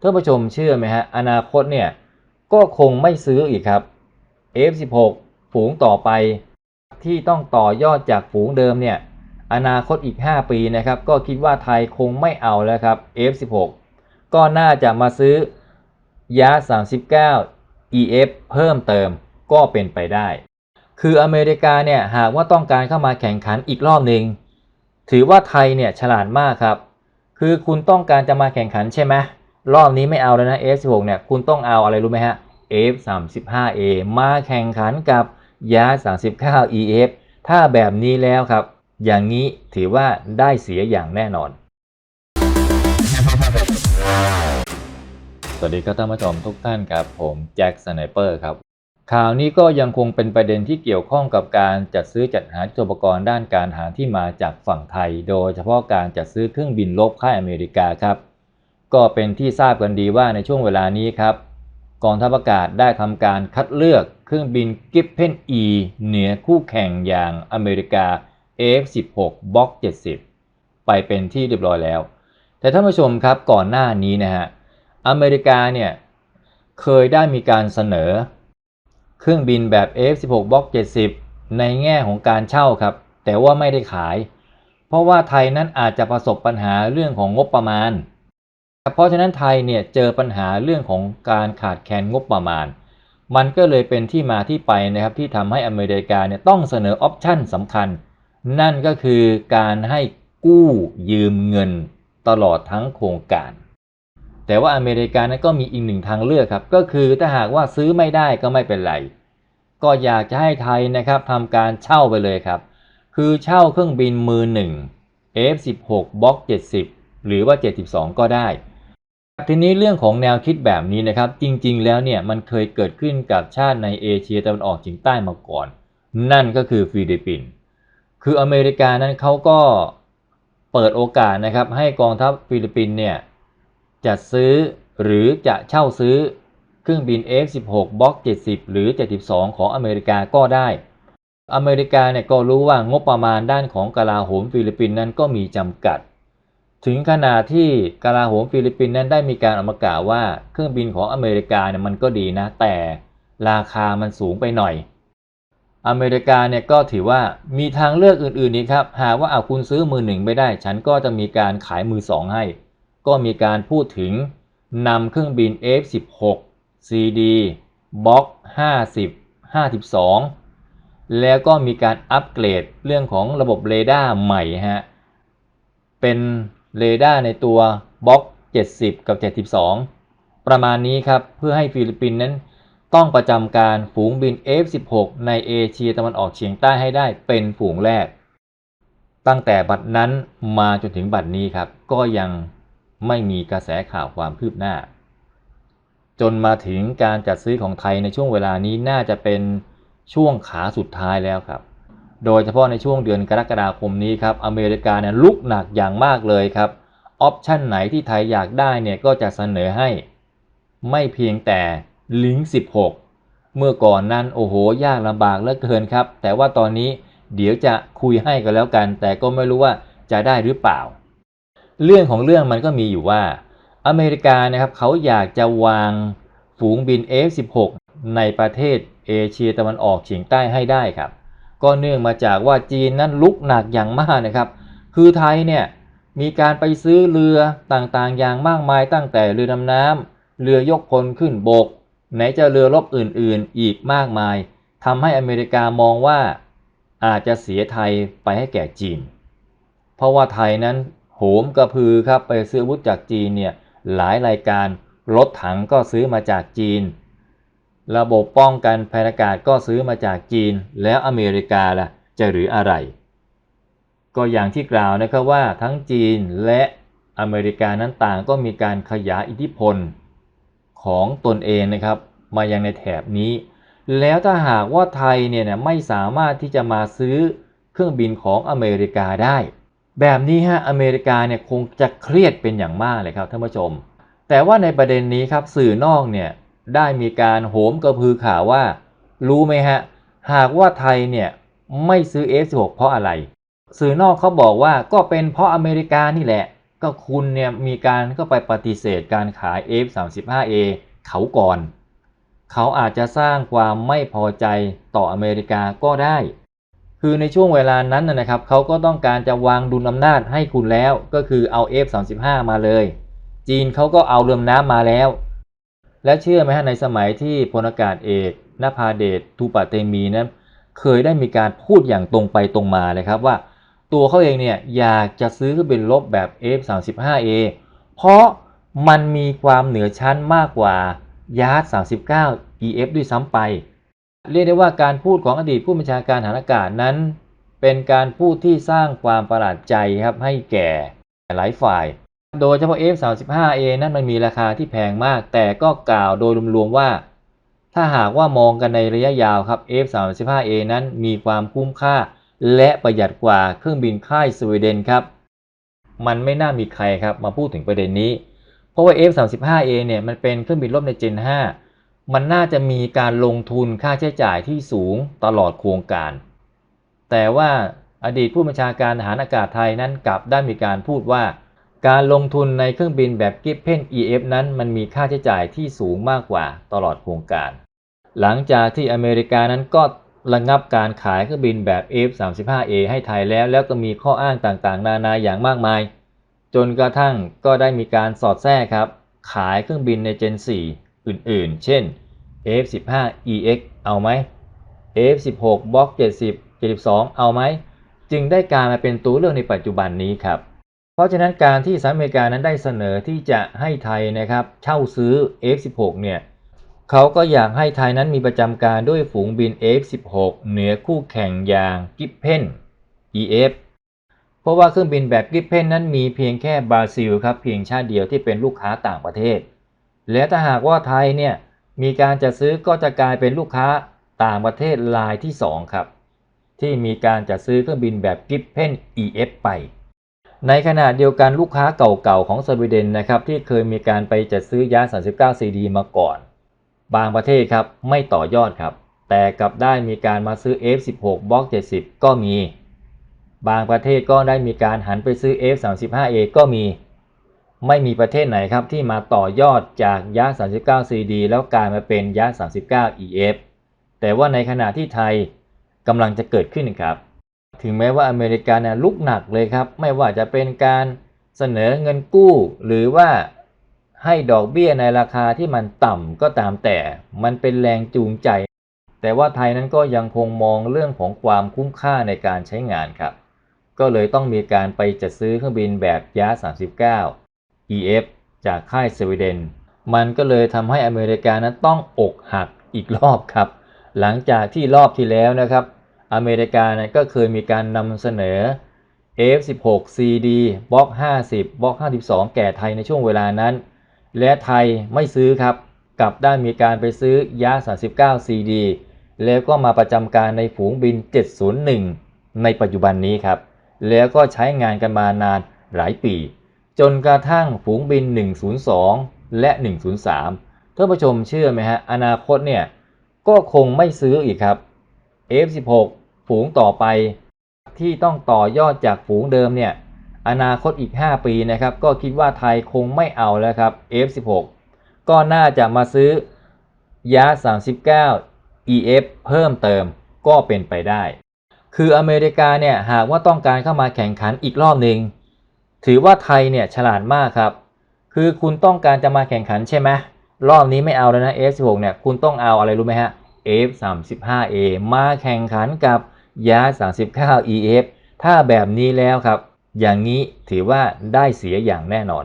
ท่านผู้ชมเชื่อไหมฮะ อนาคตเนี่ย ก็คงไม่ซื้ออีกครับ F16 ฝูงต่อไป ที่ต้องต่อยอดจากฝูงเดิมเนี่ย อนาคตอีก 5 ปีนะครับ ก็คิดว่าไทยคงไม่เอาแล้วครับ F16 ก็น่าจะมาซื้อยา39 EF เพิ่มเติมก็เป็นไปได้ คืออเมริกาเนี่ยหากว่าต้องการเข้ามาแข่งขันอีกรอบหนึ่งถือว่าไทยเนี่ยฉลาดมากครับ คือคุณต้องการจะมาแข่งขันใช่ไหม รอบนี้ไม่เอาแล้วนะ F16 เนี่ยคุณต้องเอาอะไรรู้ไหมฮะ F35A มาแข่งขันกับยา 39 EF ถ้าแบบนี้แล้วครับ อย่างนี้ถือว่าได้เสียอย่างแน่นอน สวัสดีครับท่านผู้ชมทุกท่านครับ ผมแจ็คสไนเปอร์ครับ ข่าวนี้ก็ยังคงเป็นประเด็นที่เกี่ยวข้องกับการจัดซื้อจัดหายุปกรณ์ด้านการหารที่มาจากฝั่งไทย โดยเฉพาะการจัดซื้อเครื่องบินลบค่ายอเมริกาครับ ก็เป็นที่ทราบกันดีว่าในช่วงเวลานี้ครับ กองทัพอากาศได้ทำการคัดเลือกเครื่องบินกิฟเพน E เหนือคู่แข่งอย่างอเมริกา F16 Block 70 ไปเป็นที่เรียบร้อยแล้ว แต่ท่านผู้ชมครับก่อนหน้านี้นะฮะอเมริกาเนี่ยเคยได้มีการเสนอ เครื่องบินแบบ F16 Block 70 ในแง่ของการเช่าครับ แต่ว่าไม่ได้ขาย เพราะว่าไทยนั้นอาจจะประสบปัญหาเรื่องของงบประมาณ เพราะฉะนั้นไทยเนี่ยเจอปัญหาเรื่องของการขาดแคลนงบประมาณ มันก็เลยเป็นที่มาที่ไปนะครับที่ทำให้อเมริกาเนี่ยต้องเสนอออปชั่นสำคัญ นั่นก็คือการให้กู้ยืมเงินตลอดทั้งโครงการ แต่ว่าอเมริกานั้นก็มีอีกหนึ่งทางเลือกครับ ก็คือถ้าหากว่าซื้อไม่ได้ก็ไม่เป็นไร ก็อยากจะให้ไทยนะครับทำการเช่าไปเลยครับ คือเช่าเครื่องบินมือหนึ่ง F16 Block 70 หรือว่า 72 ก็ได้ ทีนี้เรื่องของแนวคิดแบบนี้นะครับจริงๆ แล้วเนี่ยมันเคยเกิดขึ้นกับชาติในเอเชียตะวันออกเฉียงใต้มาก่อน นั่นก็คือฟิลิปปินส์คืออเมริกานั้นเขาก็เปิดโอกาสนะครับให้กองทัพฟิลิปปินส์เนี่ยจัดซื้อหรือจะเช่าซื้อเครื่องบิน F16 Block 70 หรือ 72 ของอเมริกาก็ได้ อเมริกาเนี่ยก็รู้ว่างบประมาณด้านของกลาโหมฟิลิปปินส์นั้นก็มีจำกัด ถึงขนาดที่กาลาโหมฟิลิปปินส์นั้นได้มีการออกมากล่าวว่าเครื่องบินของอเมริกาเนี่ยมันก็ดีนะ แต่ราคามันสูงไปหน่อย อเมริกาเนี่ยก็ถือว่ามีทางเลือกอื่นๆนี้ครับ หากว่าเอาคุณซื้อมือหนึ่งไม่ได้ ฉันก็จะมีการขายมือสองให้ ก็มีการพูดถึงนำเครื่องบิน F16 CD Block 50 52 แล้วก็มีการอัปเกรดเรื่องของระบบเรดาร์ใหม่ฮะเป็น เรดาร์ในตัวบล็อก 70 กับ 72 ประมาณนี้ครับ เพื่อให้ฟิลิปปินส์นั้น ต้องประจำการฝูงบิน F16 ในเอเชียตะวันออกเฉียงใต้ให้ได้เป็นฝูงแรก ตั้งแต่บัดนั้นมาจนถึงบัดนี้ครับ ก็ยังไม่มีกระแสข่าวความคืบหน้า จนมาถึงการจัดซื้อของไทยในช่วงเวลานี้น่าจะเป็นช่วงขาสุดท้ายแล้วครับ โดยเฉพาะในช่วงเดือนกรกฎาคมนี้ครับอเมริกาเนี่ยลุกหนักอย่างมากเลยครับออปชันไหนที่ไทยอยากได้เนี่ยก็จะเสนอให้ ไม่เพียงแต่ลิงก์16 เมื่อก่อนนั้นโอ้โหยากลำบากเหลือเกินครับ แต่ว่าตอนนี้เดี๋ยวจะคุยให้กันแล้วกัน แต่ก็ไม่รู้ว่าจะได้หรือเปล่า เรื่องของเรื่องมันก็มีอยู่ว่า อเมริกานะครับเขาอยากจะวางฝูงบิน F16 ในประเทศเอเชียตะวันออกเฉียงใต้ให้ได้ครับ ก็เนื่องมาจากว่าจีนนั้นลุกหนักอย่างมากนะครับ คือไทยเนี่ยมีการไปซื้อเรือต่างๆ อย่างมากมายตั้งแต่เรือดำน้ำเรือยกพลขึ้นบก ไหนจะเรือรบอื่นๆ อีกมากมายทำให้อเมริกามองว่าอาจจะเสียไทยไปให้แก่จีน เพราะว่าไทยนั้นโหมกระพือครับไปซื้ออาวุธจากจีนเนี่ยหลายรายการรถถังก็ซื้อมาจากจีน ระบบป้องกันภัยอากาศก็ซื้อมาจากจีน แล้วอเมริกาล่ะจะหรืออะไร ก็อย่างที่กล่าวนะครับว่าทั้งจีนและอเมริกานั้นต่างก็มีการขยายอิทธิพลของตนเองนะครับ มายังในแถบนี้ แล้วถ้าหากว่าไทยเนี่ยนะไม่สามารถที่จะมาซื้อเครื่องบินของอเมริกาได้ แบบนี้ฮะอเมริกาเนี่ยคงจะเครียดเป็นอย่างมากเลยครับท่านผู้ชม แต่ว่าในประเด็นนี้ครับสื่อนอกเนี่ย ได้มีการโหมกระพือข่าวว่า รู้ไหมฮะ หากว่าไทยเนี่ยไม่ซื้อ F16 เพราะอะไร สื่อนอกเขาบอกว่าก็เป็นเพราะอเมริกานี่แหละ ก็คุณเนี่ยมีการก็ไปปฏิเสธการขาย F35A เขาก่อน เขาอาจจะสร้างความไม่พอใจต่ออเมริกาก็ได้ คือในช่วงเวลานั้นนะครับ เขาก็ต้องการจะวางดุลอำนาจให้คุณแล้ว ก็คือเอา F35 มาเลย จีนเขาก็เอาเรือน้ำมาแล้ว และเชื่อไหมฮะในสมัยที่พลอากาศเอกนภาเดชทูปะเตมีนั้น เคยได้มีการพูดอย่างตรงไปตรงมาเลยครับว่า ตัวเขาเองเนี่ยอยากจะซื้อเครื่องบินรบแบบ F35A เพราะมันมีความเหนือชั้นมากกว่ายาร์ด39 EF ด้วยซ้ำไป เรียกได้ว่าการพูดของอดีตผู้บัญชาการฐานอากาศนั้น เป็นการพูดที่สร้างความประหลาดใจครับให้แก่หลายฝ่าย โดยเฉพาะ F35A นั้นมันมีราคาที่แพงมาก แต่ก็กล่าวโดยรวมๆว่า ถ้าหากว่ามองกันในระยะยาวครับ F35A นั้นมีความคุ้มค่า และประหยัดกว่าเครื่องบินค่ายสวีเดนครับ มันไม่น่ามีใครครับมาพูดถึงประเด็นนี้ เพราะว่า F35A เนี่ยมันเป็นเครื่องบินรบใน Gen 5 มันน่าจะมีการลงทุนค่าใช้จ่ายที่สูงตลอดโครงการ แต่ว่าอดีตผู้บัญชาการทหารอากาศไทยนั้นกลับได้มีการพูดว่า การลงทุนในเครื่องบินแบบกิฟเพน EF นั้นมันมีค่าใช้จ่ายที่สูงมากกว่าตลอดโครงการ หลังจากที่อเมริกานั้นก็ระงับการขายเครื่องบินแบบ F35A ให้ไทยแล้ว แล้วก็มีข้ออ้างต่างๆ นานาอย่างมากมาย จนกระทั่งก็ได้มีการสอดแทรกครับ ขายเครื่องบินใน Gen 4 อื่นๆ เช่น F15EX เอาไหม F16 Block 70 72 เอาไหม จึงได้กลารมาเป็นตัวเลือกในปัจจุบันนี้ครับ เพราะฉะนั้นการที่สหรัฐอเมริกานั้นได้เสนอที่จะให้ไทยนะครับเช่าซื้อ F16 เนี่ยเขาก็อยากให้ไทยนั้นมีประจำการด้วยฝูงบิน F16 เหนือคู่แข่งอย่างกิฟเพน EF เพราะว่าเครื่องบินแบบกิฟเพนนั้นมีเพียงแค่บราซิลครับเพียงชาติเดียวที่เป็นลูกค้าต่างประเทศ และถ้าหากว่าไทยเนี่ยมีการจะซื้อก็จะกลายเป็นลูกค้าต่างประเทศรายที่ 2 ครับ ที่มีการจัดซื้อเครื่องบินแบบกิฟเพน EF ไป ในขณะเดียวกันลูกค้าเก่าๆของสวีเดนนะครับที่เคยมีการไปจัดซื้อยา 39 CD มาก่อน บางประเทศครับไม่ต่อยอดครับ แต่กลับได้มีการมาซื้อ F16 บล็อก 70 ก็มี บางประเทศก็ได้มีการหันไปซื้อ F35A ก็มี ไม่มีประเทศไหนครับที่มาต่อยอดจากยา 39 CD แล้วกลายมาเป็นยา 39 EF แต่ว่าในขณะที่ไทยกำลังจะเกิดขึ้นครับ ถึงแม้ว่าอเมริกาเนี่ยลุกหนักเลยครับ ไม่ว่าจะเป็นการเสนอเงินกู้ หรือว่าให้ดอกเบี้ยในราคาที่มันต่ำก็ตามแต่ มันเป็นแรงจูงใจ แต่ว่าไทยนั้นก็ยังคงมองเรื่องของความคุ้มค่าในการใช้งานครับ ก็เลยต้องมีการไปจัดซื้อเครื่องบินแบบยา39 EF จากค่ายสวีเดน มันก็เลยทำให้อเมริกานั้นต้องอกหักอีกรอบครับ หลังจากที่รอบที่แล้วนะครับ อเมริกาเนี่ยก็เคยมีการนำเสนอ F16 CD บล็อก 50 บล็อก 52 แก่ไทยในช่วงเวลานั้น และไทยไม่ซื้อครับ กลับได้มีการไปซื้อยา 39 CD แล้วก็มาประจำการในฝูงบิน 701 ในปัจจุบันนี้ครับ แล้วก็ใช้งานกันมานานหลายปี จนกระทั่งฝูงบิน 102 และ 103ท่านผู้ชมเชื่อไหมฮะ อนาคตเนี่ย ก็คงไม่ซื้ออีกครับ F16 ฝูงต่อไป ที่ต้องต่อยอดจากฝูงเดิมเนี่ยอนาคตอีก 5 ปีนะครับ ก็คิดว่าไทยคงไม่เอาแล้วครับ F16 ก็น่าจะมาซื้อยา39 EF เพิ่มเติมก็เป็นไปได้ คืออเมริกาเนี่ยหากว่าต้องการเข้ามาแข่งขันอีกรอบหนึ่งถือว่าไทยเนี่ยฉลาดมากครับ คือคุณต้องการจะมาแข่งขันใช่ไหมรอบนี้ไม่เอาแล้วนะ F16 เนี่ยคุณต้องเอาอะไรรู้ไหมฮะ F35A มาแข่งขันกับ ยา39 EF ถ้าแบบนี้แล้วครับ อย่างนี้ถือว่าได้เสียอย่างแน่นอน